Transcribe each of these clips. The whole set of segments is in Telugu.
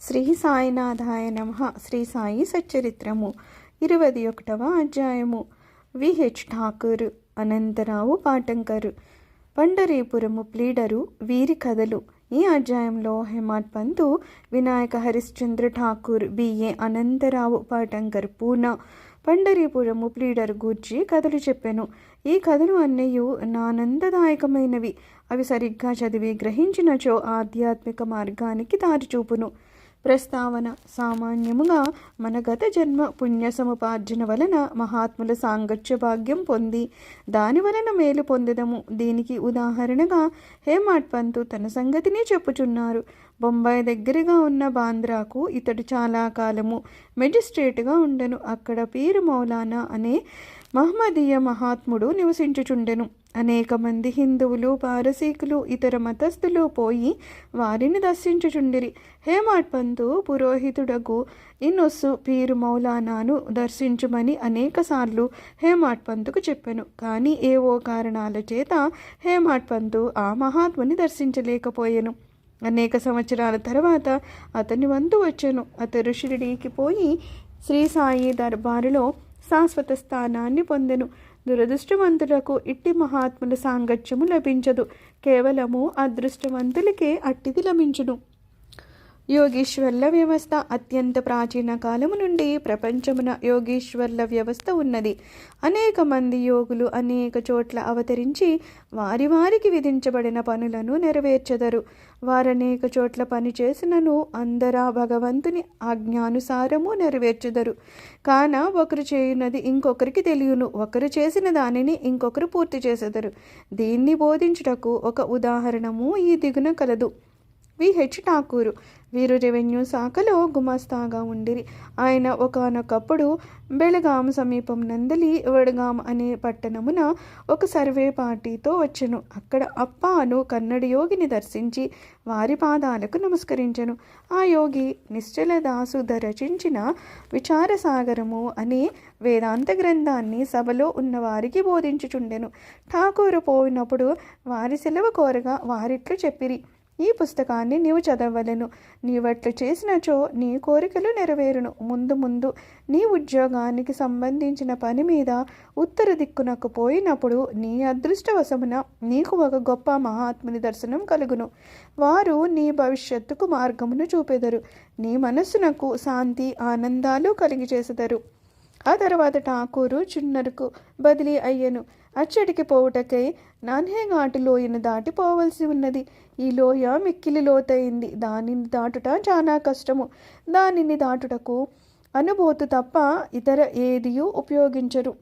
శ్రీ సాయినాథాయ నమ. శ్రీ సాయి సచ్చరిత్రము. ఇరవై ఒకటవ అధ్యాయము విహెచ్ ఠాకూర్ అనంతరావు పాటంకర్. పండరీపురము ప్లీడరు వీరి కథలు. ఈ అధ్యాయంలో హేమాడ్ పంతు వినాయక హరిశ్చంద్ర ఠాకూర్ బిఏ అనంతరావు పాటంకర్ పూనా. పండరీపురము ప్లీడర్ గూర్చి కథలు చెప్పాను. ఈ కథలు అన్నయ్యు నానందదాయకమైనవి. అవి సరిగ్గా చదివి గ్రహించినచో ఆధ్యాత్మిక మార్గానికి దారి చూపును ప్రస్తావన సామాన్యముగా మన గత జన్మ పుణ్య సముపార్జన వలన మహాత్ముల సాంగత్య భాగ్యం పొంది దాని వలన మేలు పొందదము దీనికి ఉదాహరణగా హేమాడ్ పంతు తన సంగతిని చెప్పుచున్నారు. బొంబాయి దగ్గరగా ఉన్న బాంద్రాకు ఇతడు చాలా కాలము మెజిస్ట్రేట్గా ఉండెను. అక్కడ పీరు మౌలానా అనే మహమ్మదీయ మహాత్ముడు నివసించుచుండెను. అనేక మంది హిందువులు పారసీకులు ఇతర మతస్థులు పోయి వారిని దర్శించుచుండిరి. హేమాడ్ పంతు పురోహితుడకు ఇన్నొస్సు పీరు మౌలానాను దర్శించుమని అనేకసార్లు హేమాడ్ పంతుకు చెప్పాను. కానీ ఏవో కారణాల చేత హేమాడ్ పంతు ఆ మహాత్ముని దర్శించలేకపోయాను. అనేక సంవత్సరాల తర్వాత అతని వంతు వచ్చాను. అతడు షిరిడీకి పోయి శ్రీ సాయి దర్బారులో శాశ్వత స్థానాన్ని పొందెను. దురదృష్టవంతులకు ఇట్టి మహాత్ముల సాంగత్యము లభించదు. కేవలము అదృష్టవంతులకే అట్టిది లభించును. యోగీశ్వర్ల వ్యవస్థ అత్యంత ప్రాచీన కాలము నుండి ప్రపంచమున యోగీశ్వర్ల వ్యవస్థ ఉన్నది. అనేక మంది యోగులు అనేక చోట్ల అవతరించి వారి వారికి విధించబడిన పనులను నెరవేర్చెదరు. వారనేక చోట్ల పని చేసినను అందరా భగవంతుని ఆజ్ఞానుసారము నెరవేర్చెదరు. కాన ఒకరు చేయునది ఇంకొకరికి తెలియను. ఒకరు చేసిన దానిని ఇంకొకరు పూర్తి చేసెదరు. దీన్ని బోధించుటకు ఒక ఉదాహరణము ఈ దిగున కలదు. విహెచ్ ఠాకూరు. వీరు రెవెన్యూ శాఖలో గుమాస్తాగా ఉండిరి. ఆయన ఒకనొకప్పుడు బెళగాం సమీపం నందలి వడగాం అనే పట్టణమున ఒక సర్వే పార్టీతో వచ్చెను. అక్కడ అప్ప అను కన్నడ యోగిని దర్శించి వారి పాదాలకు నమస్కరించెను. ఆ యోగి నిశ్చల దాసుధ రచించిన విచారసాగరము అనే వేదాంత గ్రంథాన్ని సభలో ఉన్నవారికి బోధించుచుండెను. ఠాకూరు పోయినప్పుడు వారి సెలవు కోరగా వారిట్లు చెప్పిరి. ఈ పుస్తకాన్ని నీవు చదవలను. నీవట్లు చేసినచో నీ కోరికలు నెరవేరును. ముందు ముందు నీ ఉద్యోగానికి సంబంధించిన పని మీద ఉత్తర దిక్కునకు పోయినప్పుడు నీ అదృష్టవశమున నీకు ఒక గొప్ప మహాత్ముని దర్శనం కలుగును. వారు నీ భవిష్యత్తుకు మార్గమును చూపెదరు. నీ మనస్సునకు శాంతి ఆనందాలు కలిగి చేసెదరు ఆ తర్వాత ఠాకూరు చిన్నరుకు బదిలీ అయ్యను. అచ్చడికి పోవుటకై నాన్హేఘాటు లోయను దాటిపోవలసి ఉన్నది. ఈ లోయ మిక్కిలి లోతయింది దానిని దాటుట చాలా కష్టము. దానిని దాటుటకు అనుభూతి తప్ప ఇతర ఏదియు ఉపయోగించరు.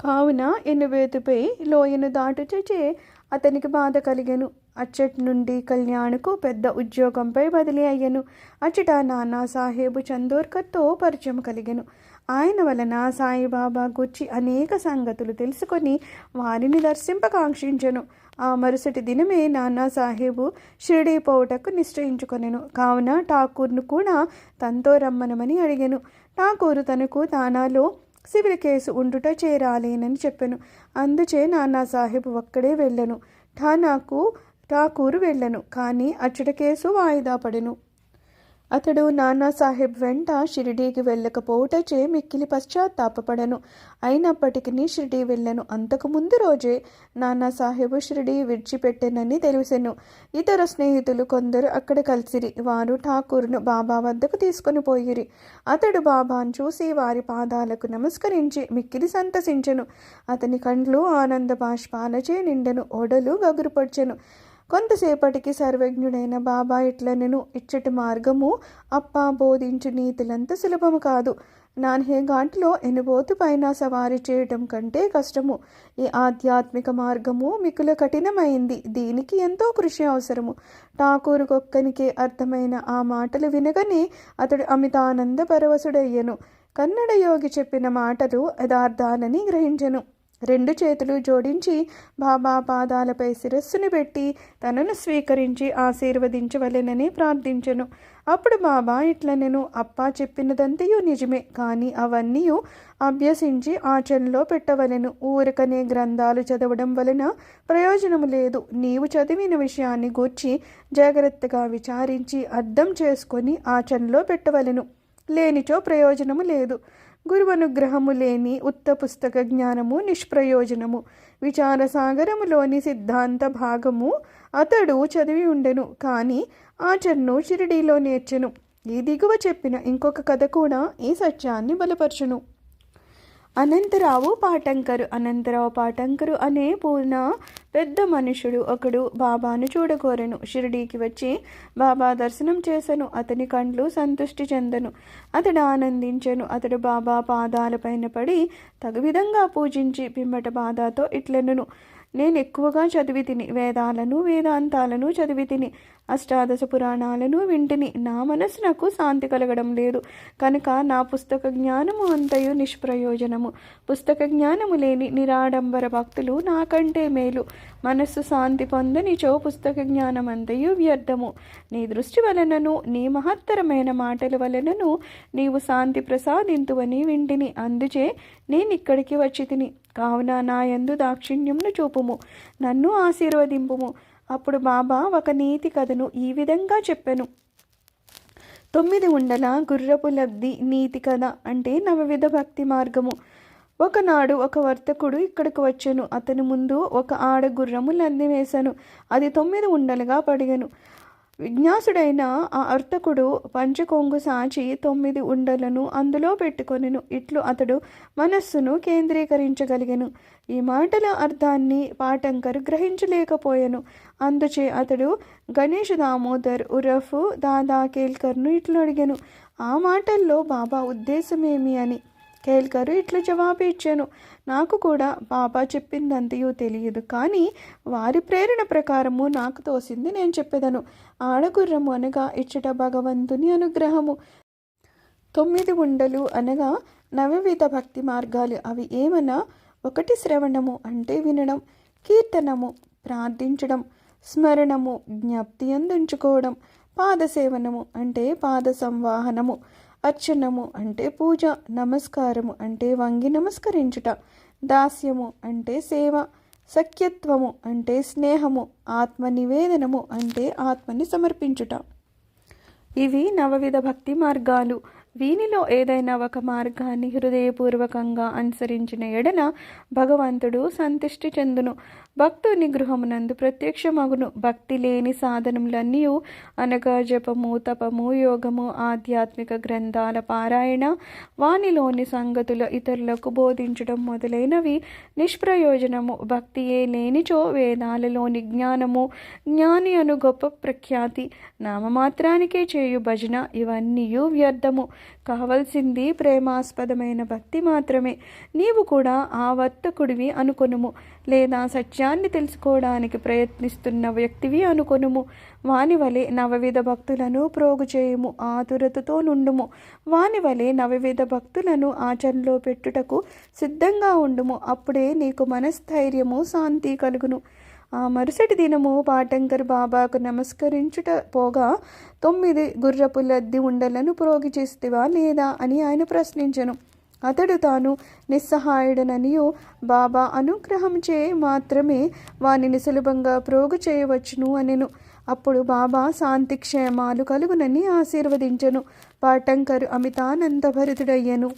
కావున ఎనుబేతుపై లోయను దాటుచే అతనికి బాధ కలిగెను. అచ్చటి నుండి కళ్యాణ్కు పెద్ద ఉద్యోగంపై బదిలీ అయ్యను. అచ్చట నానా సాహేబు చందోర్కర్తో పరిచయం కలిగెను. ఆయన వలన సాయిబాబా గుచ్చి అనేక సంగతులు తెలుసుకొని వారిని దర్శింపకాంక్షించను. ఆ మరుసటి దినమే నానా సాహెబు షిరిడీ పోవుటకు నిశ్చయించుకొనెను. కావున ఠాకూర్ను కూడా తనతో రమ్మనమని అడిగాను. ఠాకూరు తనకు తానాలో సివిల్ కేసు ఉండుట చేరాలేనని చెప్పాను. అందుచే నానా సాహెబ్ ఒక్కడే వెళ్ళను. ఠానాకు ఠాకూరు వెళ్ళను. కానీ అచ్చట కేసు వాయిదా పడెను. అతడు నానాసాహెబ్ వెంట షిరిడీకి వెళ్ళకపోవుటచే మిక్కిలి పశ్చాత్తాపడను అయినప్పటికీ షిరిడీ వెళ్ళను. అంతకు ముందు రోజే నానాసాహెబ్ షిరిడీ విడిచిపెట్టెనని తెలిసెను. ఇతర స్నేహితులు కొందరు అక్కడ కలిసిరి. వారు ఠాకూర్ను బాబా వద్దకు తీసుకుని పోయిరి. అతడు బాబాను చూసి వారి పాదాలకు నమస్కరించి మిక్కిలి సంతసించెను. అతని కండ్లు ఆనంద బాష్పాలచే నిండెను. ఓడలు గగురుపడ్చెను. కొంతసేపటికి సర్వజ్ఞుడైన బాబా ఇట్లనెను ఇచ్చటి మార్గము అప్ప బోధించు నీతులంత సులభము కాదు. నాన్హే ఘాట్లో ఎనుబోతు పైన సవారీ చేయటం కంటే కష్టము. ఈ ఆధ్యాత్మిక మార్గము మికుల కఠినమైంది. దీనికి ఎంతో కృషి అవసరము. ఠాకూరుకొక్కనికే అర్థమైన ఆ మాటలు వినగానే అతడు అమితానంద పరవశుడయ్యను. కన్నడ యోగి చెప్పిన మాటలు యథార్థాలని గ్రహించెను. రెండు చేతులు జోడించి బాబా పాదాలపై శిరస్సును పెట్టి తనను స్వీకరించి ఆశీర్వదించవలెనని ప్రార్థించెను. అప్పుడు బాబా ఇట్లా నేను అప్పా చెప్పినదంతయు నిజమే కానీ అవన్నీ అభ్యసించి ఆచరణలో పెట్టవలెను. ఊరకనే గ్రంథాలు చదవడం వలన ప్రయోజనము లేదు. నీవు చదివిన విషయాన్ని గూర్చి జాగ్రత్తగా విచారించి అర్థం చేసుకొని ఆచరణలో పెట్టవలెను. లేనిచో ప్రయోజనము లేదు. గురువనుగ్రహము లేని ఉత్త పుస్తక జ్ఞానము నిష్ప్రయోజనము. విచారసాగరములోని సిద్ధాంత భాగము అతడు చదివి ఉండెను కానీ ఆచరణను షిరిడీలో నేర్చెను. ఈ దిగువ చెప్పిన ఇంకొక కథ కూడా ఈ సత్యాన్ని బలపరచును. అనంతరావు పాటంకరు అనంతరావు పాటంకరు అనే పూర్ణ పెద్ద మనుషుడు ఒకడు బాబాను చూడకోరెను షిరిడీకి వచ్చి బాబా దర్శనం చేసెను. అతని కండ్లు సంతృష్టి చెందను. అతడు ఆనందించెను. అతడు బాబా పాదాలపైన పడి తగు విధంగా పూజించి పిమ్మట బాధాతో ఇట్లెనును. నేను ఎక్కువగా చదివి తిని వేదాలను వేదాంతాలను చదివి తిని అష్టాదశ పురాణాలను వింటిని. నా మనసునకు శాంతి కలగడం లేదు. కనుక నా పుస్తక జ్ఞానము అంతయు నిష్ప్రయోజనము. పుస్తక జ్ఞానము లేని నిరాడంబర భక్తులు నాకంటే మేలు. మనస్సు శాంతి పొందనిచో పుస్తక జ్ఞానం అంతయు వ్యర్థము. నీ దృష్టి వలనను నీ మహత్తరమైన మాటల వలనను నీవు శాంతి ప్రసాదింతువని వింటిని. అందుచే నేను ఇక్కడికి వచ్చి తిని. కావున నా యందు దాక్షిణ్యంను చూపుము. నన్ను ఆశీర్వదింపుము. అప్పుడు బాబా ఒక నీతి కథను ఈ విధంగా చెప్పాను. తొమ్మిది ఉండల గుర్రపు లబ్ధి నీతి కథ అంటే నవవిధ భక్తి మార్గము. ఒకనాడు ఒక వర్తకుడు ఇక్కడికి వచ్చాను. అతని ముందు ఒక ఆడ గుర్రము లంది వేశాను అది తొమ్మిది ఉండలుగా పడిగాను. విజ్ఞాసుడైన ఆ అర్తకుడు పంచకొంగు సాచి తొమ్మిది ఉండలను అందులో పెట్టుకొనెను. ఇట్లు అతడు మనస్సును కేంద్రీకరించగలిగెను. ఈ మాటల అర్థాన్ని పాటంకరు గ్రహించలేకపోయాను. అందుచే అతడు గణేష్ దామోదర్ ఉరఫ్ దాదా కేల్కర్ను ఇట్లు అడిగాను ఆ మాటల్లో బాబా ఉద్దేశమేమి అని? కేల్కరు ఇట్లా జవాబు ఇచ్చాను నాకు కూడా బాబా చెప్పిందంతయో తెలియదు కానీ వారి ప్రేరణ ప్రకారము నాకు తోసింది నేను చెప్పేదను. ఆడగుర్రము అనగా ఇచ్చట భగవంతుని అనుగ్రహము. తొమ్మిది ఉండలు అనగా నవవిధ భక్తి మార్గాలు. అవి ఏమన్నా? ఒకటి శ్రవణము అంటే వినడం కీర్తనము ప్రార్థించడం స్మరణము జ్ఞప్తి అందించుకోవడం పాదసేవనము అంటే పాద సంవాహనము అర్చనము అంటే పూజ నమస్కారము అంటే వంగి నమస్కరించుట దాస్యము అంటే సేవ సఖ్యత్వము అంటే స్నేహము ఆత్మ నివేదనము అంటే ఆత్మని సమర్పించుట. ఇవి నవవిధ భక్తి మార్గాలు. వీనిలో ఏదైనా ఒక మార్గాన్ని హృదయపూర్వకంగా అనుసరించిన ఎడల భగవంతుడు సంతుష్టి చెందును. భక్తుని గృహమునందు ప్రత్యక్షమగును. భక్తి లేని సాధనములన్నీ అనగా జపము తపము యోగము ఆధ్యాత్మిక గ్రంథాల పారాయణ వానిలోని సంగతులు ఇతరులకు బోధించడం మొదలైనవి నిష్ప్రయోజనము. భక్తియే లేనిచో వేదాలలోని జ్ఞానము జ్ఞాని అను గొప్ప ప్రఖ్యాతి. నామమాత్రానికే చేయు భజన ఇవన్నీ వ్యర్థము. కావలసింది ప్రేమాస్పదమైన భక్తి మాత్రమే. నీవు కూడా ఆ వర్తకుడివి అనుకొనుము లేదా సత్యాన్ని తెలుసుకోవడానికి ప్రయత్నిస్తున్న వ్యక్తివి అనుకొనుము. వాని వలె నవవిధ భక్తులను ప్రోగు చేయుము ఆతురతతో నుండుము. వాని వలె నవవిధ భక్తులను ఆచరణలో పెట్టుటకు సిద్ధంగా ఉండుము అప్పుడే నీకు మనస్థైర్యము శాంతి కలుగును. ఆ మరుసటి దినము పాటంకర్ బాబాకు నమస్కరించుట పోగా తొమ్మిది గుర్రపు లద్ది ఉండలను ప్రోగి చేస్తేవా లేదా అని ఆయన ప్రశ్నించను. అతడు తాను నిస్సహాయుడననియు బాబా అనుగ్రహం చే మాత్రమే వానిని సులభంగా ప్రోగు చేయవచ్చును అనెను. అప్పుడు బాబా శాంతి క్షేమాలు కలుగునని ఆశీర్వదించెను. పాటంకరు అమితానందభరితుడయ్యను.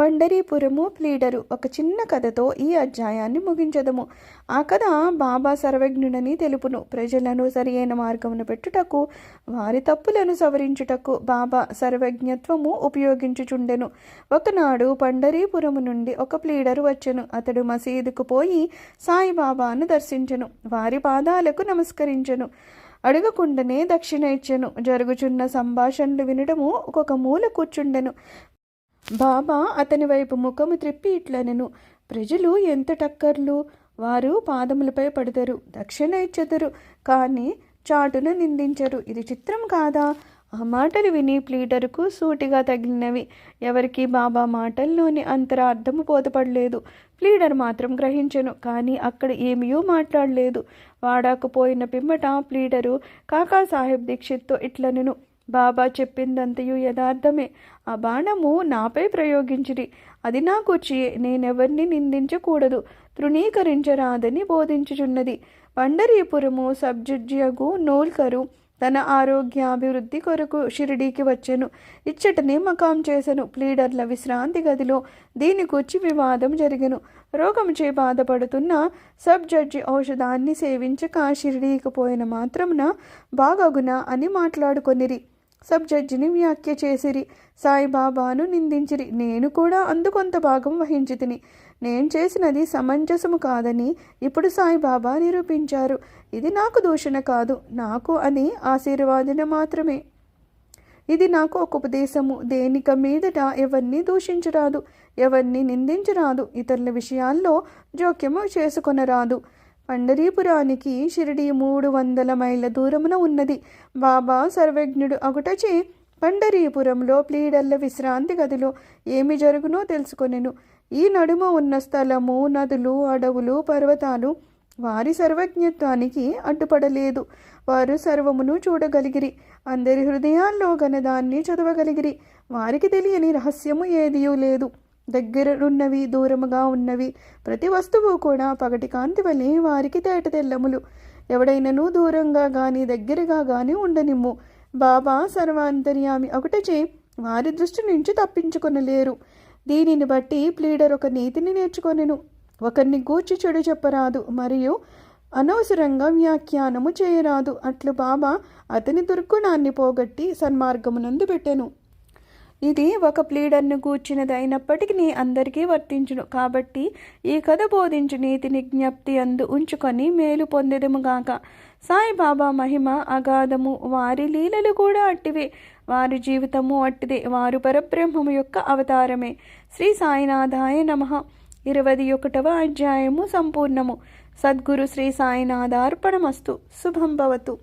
పండరీపురము ప్లీడరు ఒక చిన్న కథతో ఈ అధ్యాయాన్ని ముగించదము. ఆ కథ బాబా సర్వజ్ఞుడని తెలుపును. ప్రజలను సరియైన మార్గమును పెట్టుటకు వారి తప్పులను సవరించుటకు బాబా సర్వజ్ఞత్వము ఉపయోగించుచుండెను. ఒకనాడు పండరీపురము నుండి ఒక ప్లీడరు వచ్చెను. అతడు మసీదుకు పోయి సాయిబాబాను దర్శించెను. వారి పాదాలకు నమస్కరించెను. అడగకుండానే దక్షిణ ఇచ్చెను. జరుగుచున్న సంభాషణలు వినడము ఒక్కొక్క మూల కూర్చుండెను. బాబా అతని వైపు ముఖము త్రిప్పి ఇట్లనెను. ప్రజలు ఎంత టక్కర్లు. వారు పాదములపై పడతారు. దక్షిణ ఇచ్చెదరు. కానీ చాటున నిందించరు. ఇది చిత్రం కాదా? ఆ మాటలు విని ప్లీటర్కు సూటిగా తగిలినవి. ఎవరికి బాబా మాటల్లోని అంతరార్థము బోధపడలేదు. ప్లీడర్ మాత్రం గ్రహించెను. కానీ అక్కడ ఏమీయూ మాట్లాడలేదు. వాడాకు పోయిన పిమ్మట ప్లీడరు కాకాసాహెబ్ దీక్షిత్తో ఇట్లనెను. బాబా చెప్పిందంతయు యథార్థమే. ఆ బాణము నాపై ప్రయోగించిరి. అది నాకు వచ్చి నేనెవరిని నిందించకూడదు. తృణీకరించరాదని బోధించుచున్నది. పండరీపురము సబ్జడ్జియగు నోల్కరు తన ఆరోగ్యాభివృద్ధి కొరకు షిరిడీకి వచ్చాను. ఇచ్చటనే మకాం చేసెను. ప్లీడర్ల విశ్రాంతి గదిలో దీని కూర్చి వివాదం జరిగెను. రోగంచే బాధపడుతున్న సబ్ జడ్జి ఔషధాన్ని సేవించక షిరిడీకి పోయిన మాత్రమున బాగగునా అని మాట్లాడుకొనిరి. సబ్ జడ్జిని వ్యాఖ్య చేసిరి. సాయిబాబాను నిందించిరి. నేను కూడా అందుకొంత భాగం వహించి తిని నేను చేసినది సమంజసము కాదని ఇప్పుడు సాయిబాబా నిరూపించారు. ఇది నాకు దూషణ కాదు. నాకు అని ఆశీర్వాదన మాత్రమే. ఇది నాకు ఒక ఉపదేశము. దేనిక మీదట ఎవరిని దూషించరాదు. ఎవరిని నిందించరాదు. ఇతరుల విషయాల్లో జోక్యము చేసుకొనరాదు. పండరీపురానికి షిరిడి మూడు వందల మైళ్ళ దూరమున ఉన్నది. బాబా సర్వజ్ఞుడు అగుటచే పండరీపురంలో ప్లీడర్ల విశ్రాంతి గదిలో ఏమి జరుగునో తెలుసుకొనెను. ఈ నడుమ ఉన్న స్థలము నదులు అడవులు పర్వతాలు వారి సర్వజ్ఞత్వానికి అడ్డుపడలేదు. వారు సర్వమును చూడగలిగిరి. అందరి హృదయాల్లో గనదాన్ని చదవగలిగిరి. వారికి తెలియని రహస్యము ఏదియూ లేదు. దగ్గరనున్నవి దూరముగా ఉన్నవి. ప్రతి వస్తువు కూడా పగటి కాంతి వలె వారికి తేట తెల్లములు. ఎవడైనను దూరంగా గాని దగ్గరగా గాని ఉండనిమ్ము. బాబా సర్వాంతర్యామి ఒకటచే వారి దృష్టి నుంచి తప్పించుకొనలేరు. దీనిని బట్టి ప్లీడర్ ఒక నీతిని నేర్చుకొనెను. ఒకరిని గూర్చి చెడు చెప్పరాదు మరియు అనవసరంగా వ్యాఖ్యానము చేయరాదు. అట్లు బాబా అతని దుర్గుణాన్ని పోగొట్టి సన్మార్గమునందు పెట్టెను. ఇది ఒక ప్లీడర్ను గూర్చినది అయినప్పటికీ అందరికీ వర్తించును. కాబట్టి ఈ కథ బోధించు నీతిని జ్ఞప్తి అందు ఉంచుకొని మేలు పొందెదముగాక సాయిబాబా మహిమ అగాధము వారి లీలలు కూడా అట్టివే. వారి జీవితము అట్టిదే. వారు పరబ్రహ్మము యొక్క అవతారమే. శ్రీ సాయినాథాయ నమ. ఇరవై ఒకటవ అధ్యాయము సంపూర్ణము. సద్గురు శ్రీ సాయినాథార్పణమస్తు. శుభం భవతు.